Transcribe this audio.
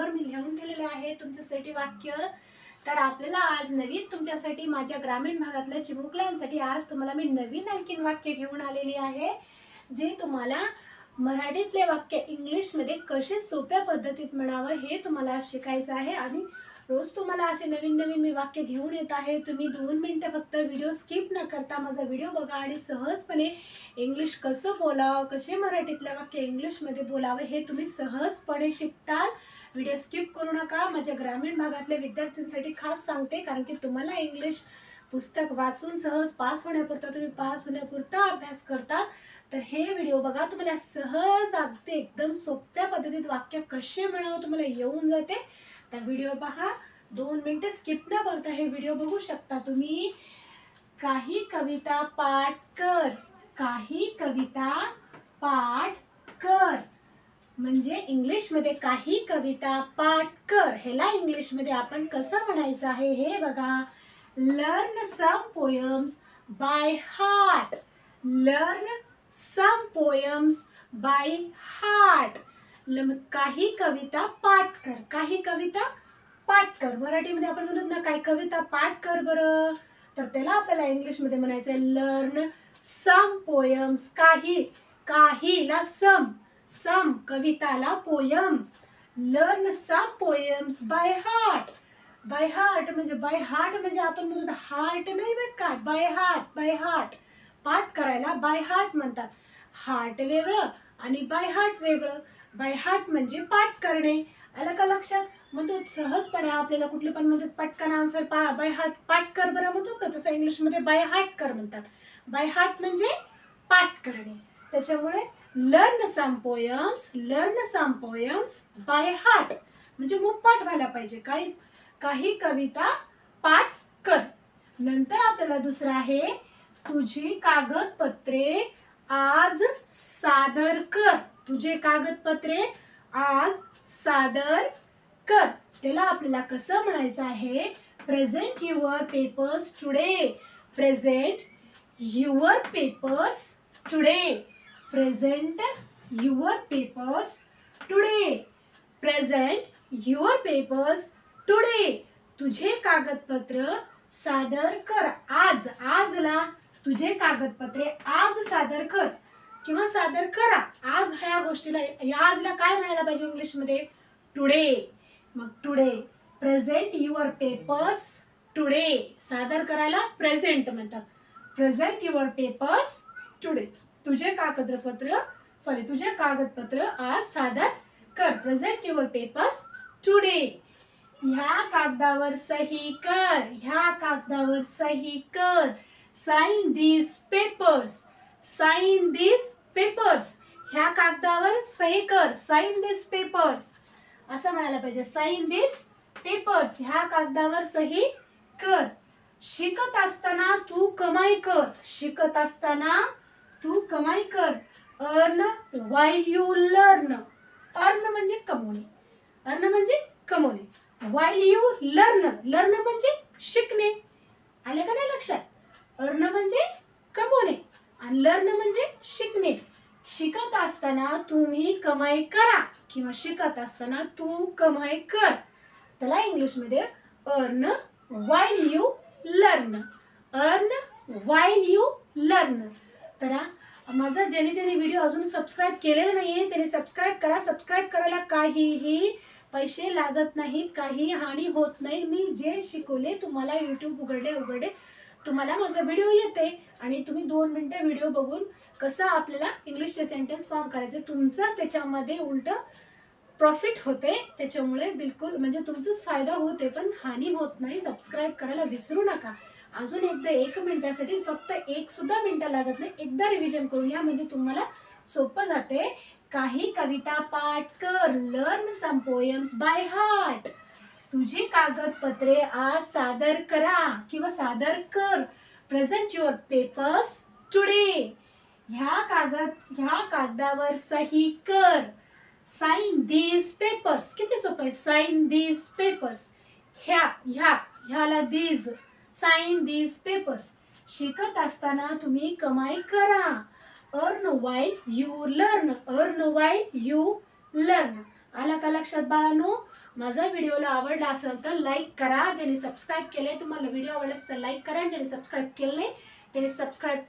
बरोबर मी लिहून ठेवलेले आहे तुमच्यासाठी वाक्य. तर आपल्याला आज नवीन तुमच्यासाठी माझ्या ग्रामीण भागातल्या चिमुकल्यांसाठी आज तुम्हाला मी नवीन आणखीन वाक्य घेऊन आलेली आहे जे तुम्हाला मराठीतले वाक्य इंग्लिशमध्ये कसे सोप्या पद्धतीत म्हणावं हे तुम्हाला शिकायचं आहे. आणि रोज तुम्हाला असे नवीन नवीन मी वाक्य घेऊन येत आहे. तुम्ही दोन मिनटं फक्त व्हिडिओ स्किप न करता माझा व्हिडिओ बघा आणि सहजपणे इंग्लिश कसं बोलावं कसे मराठीतलं वाक्य इंग्लिशमध्ये बोलावं हे तुम्ही सहजपणे शिकताल. व्हिडिओ स्किप करू नका. माझ्या ग्रामीण भागातल्या विद्यार्थ्यांसाठी खास सांगते कारण की तुम्हाला इंग्लिश पुस्तक वाचून सहज पास होण्यापुरता तुम्ही पास होण्यापुरता अभ्यास करता तर हे व्हिडिओ बघा. तुम्हाला सहज अगदी एकदम सोप्या पद्धतीत वाक्य कसे मिळावं तुम्हाला येऊन जाते. तर व्हिडिओ पहा. दोन मिनिटं स्किप न करता हे व्हिडिओ बघू शकता तुम्ही. काही कविता पाठ कर. काही कविता पाठ कर. म्हणजे इंग्लिशमध्ये काही कविता पाठ कर. ह्याला इंग्लिशमध्ये आपण कसं म्हणायचं आहे हे बघा. Learn some poems by heart learn some poems by heart काही कविता पाठ कर काही कविता पाठ कर. मराठीमध्ये आपण म्हणतो ना काही कविता पाठ कर बरं. तर त्याला आपल्याला इंग्लिशमध्ये म्हणायचं आहे लर्न सम पोयम्स काही काहीला सम सम कविताला poem. Learn some poems by heart by heart म्हणजे बाय हार्ट म्हणजे आपण म्हणतो हार्ट नाही बघ का? बाय हार्ट बाय हार्ट पाठ करायला बाय हार्ट म्हणतात. हार्ट वेगळं आणि बाय हार्ट वेगळं. बाय हार्ट म्हणजे पाठ करणे. आलं का लक्षात? म्हणतो सहजपणे आपल्याला कुठले पण म्हणजे पटकन आन्सर पा बाय हार्ट पाठ कर बरं म्हणतो का? तसं इंग्लिशमध्ये बाय हार्ट कर म्हणतात. बाय हार्ट म्हणजे पाठ करणे. त्याच्यामुळे learn some poems learn some poems by heart म्हणजे मग पाठ व्हायला पाहिजे. काही काही कविता पाठ कर. नंतर आपल्याला दुसरं आहे तुझी कागदपत्रे आज सादर कर. तुझे कागदपत्रे आज सादर कर. त्याला आपल्याला कसं म्हणायचं आहे? Present your papers today present your papers today present your papers today present your papers today तुझे कागदपत्र सादर कर. आज आजला तुझे कागदपत्रे आज सादर कर. किंवा सादर करा. आज ह्या गोष्टीला या आजला काय म्हणायला पाहिजे इंग्लिशमध्ये? टुडे मग today present your papers today सादर करायला प्रेझेंट म्हणतात. प्रेझेंट युअर पेपर्स टुडे तुझे कागदपत्र सॉरी तुझे कागदपत्र आज सादर कर. प्रेझेंट युअर पेपर्स टुडे ह्या कागदावर सही कर. ह्या कागदावर सही कर. Sign these papers sign this papers ह्या कागदावर सही कर. साइन दिस पेपर्स असं म्हणायला पाहिजे. साइन दिस पेपर्स ह्या कागदावर सही कर. शिकत असताना तू कमाई कर. शिकत असताना तू कमाई कर. Earn while you learn earn म्हणजे कमवणे. अर्न म्हणजे कमवणे. वाईल यू लर्न लर्न म्हणजे शिकणे. आले का नाही लक्षात? अर्न म्हणजे कमवणे. आणि लर्न म्हणजे शिकणे. शिकत असताना तुम्ही कमाई करा किंवा शिकत असताना तू कमाई कर. त्याला इंग्लिशमध्ये earn while you learn earn while you learn तर माझा ज्याने ज्याने व्हिडिओ अजून सबस्क्राईब केलेला नाहीये त्याने सबस्क्राईब करा. सबस्क्राईब करायला काहीही पैसे लागत नाहीत काही हानी होत नाही. मी जे शिकवले तुम्हाला युट्यूब उघडले उघडले. तुम्हाला माझा व्हिडिओ येते आणि तुम्ही दोन मिनटं व्हिडिओ बघून कसं आपल्याला इंग्लिशचे सेंटेन्स फॉर्म करायचे तुमचं त्याच्यामध्ये उलट प्रॉफिट होते. त्याच्यामुळे बिलकुल म्हणजे तुमचाच फायदा होते पण हानी होत नाही. सबस्क्राईब करायला विसरू नका. अजून एकदा एक मिनिटासाठी फक्त एक सुद्धा मिनिटं लागत नाही. एकदा रिव्हिजन करून या म्हणजे तुम्हाला सोपं जाते. काही कविता पाठ कर learn some poems by heart तुझी कागदपत्रे आज सादर करा किंवा सादर कर. प्रेझेंट युअर पेपर्स टुडे ह्या कागद ह्या कागदावर सही कर. साइन दीज पेपर्स किती सोपं आहे? साइन दीज पेपर्स ह्या ह्या ह्याला दीज साइन दीज पेपर्स शिकत असताना तुम्ही कमाई करा. Earn while you learn earn while you learn आला का लक्षात बाळांनो? माझा व्हिडिओला आवडला असेल तर लाईक करा. ज्यांनी सबस्क्राईब केलंय तुम्हाला व्हिडिओ आवडला असेल तर लाईक करा. ज्यांनी सबस्क्राईब केलं नाही त्यांनी सबस्क्राईब